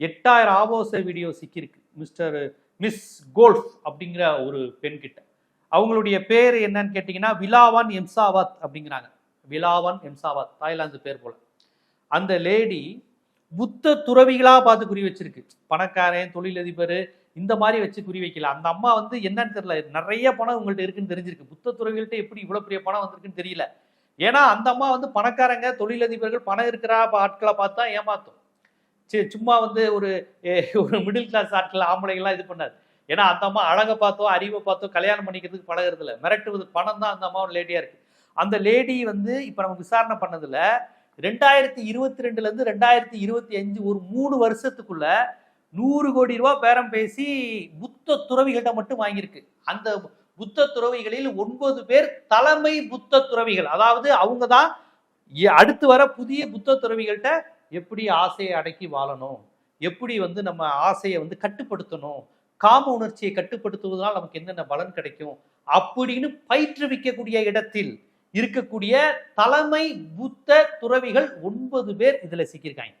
எட்டாயிரம் ஆபாச வீடியோ சிக்கியிருக்கு. மிஸ்டர் மிஸ் கோல்ஃப் அப்படிங்கிற ஒரு பெண்கிட்ட. அவங்களுடைய பேர் என்னன்னு கேட்டிங்கன்னா விலாவான் எம்சாவாத் அப்படிங்கிறாங்க. விலாவான் எம்சாவாத் தாய்லாந்து பேர் போல. அந்த லேடி புத்த துறவிகளாக பார்த்து குறி வச்சிருக்கு. பணக்காரன் தொழிலதிபர் இந்த மாதிரி வச்சு குறி வைக்கல. அந்த அம்மா வந்து என்னன்னு தெரியல. நிறைய பணம் உங்கள்கிட்ட இருக்குன்னு தெரிஞ்சிருக்கு. புத்த துறவிகள்ட்ட எப்படி இவ்வளோ பெரிய பணம் வந்திருக்குன்னு தெரியல. ஏன்னா அந்த அம்மா வந்து பணக்காரங்க தொழிலதிபர்கள் பணம் இருக்கிற ஆட்களை பார்த்தா ஏமாத்தும். சும்மா வந்து ஒரு ஒரு மிடில் கிளாஸ் ஆட்கள் ஆம்பளைங்களாம் இது பண்ணாது ஏன்னா அந்த அம்மா அழகை பார்த்தோ அறிவை பார்த்தோ கல்யாணம் பண்ணிக்கிறதுக்கு பழகிறது இல்லை மிரட்டுவது பணம் தான் அந்த அம்மாவோட லேடியாக இருக்குது அந்த லேடி வந்து இப்போ நம்ம விசாரணை பண்ணதில் ரெண்டாயிரத்தி இருபத்தி ரெண்டுலேருந்து ரெண்டாயிரத்தி இருபத்தி அஞ்சு ஒரு மூணு வருஷத்துக்குள்ள நூறு கோடி ரூபா பேரம் பேசி புத்த துறவிகள்கிட்ட மட்டும் வாங்கியிருக்கு. அந்த புத்த துறவிகளில் ஒன்பது பேர் தலைமை புத்த துறவிகள். அதாவது அவங்க தான் அடுத்து வர புதிய புத்த துறவிகள்கிட்ட எப்படி ஆசையை அடக்கி வாழணும்? எப்படி வந்து நம்ம ஆசையை வந்து கட்டுப்படுத்தணும்? காம உணர்ச்சியை கட்டுப்படுத்துவதால் நமக்கு என்னென்ன பலன் கிடைக்கும்? அப்படின்னு பயிற்றுவிக்கக்கூடிய இடத்தில் இருக்கக்கூடிய தலைமை புத்த துறவிகள் ஒன்பது பேர் இதில் சிக்கியிருக்காங்க.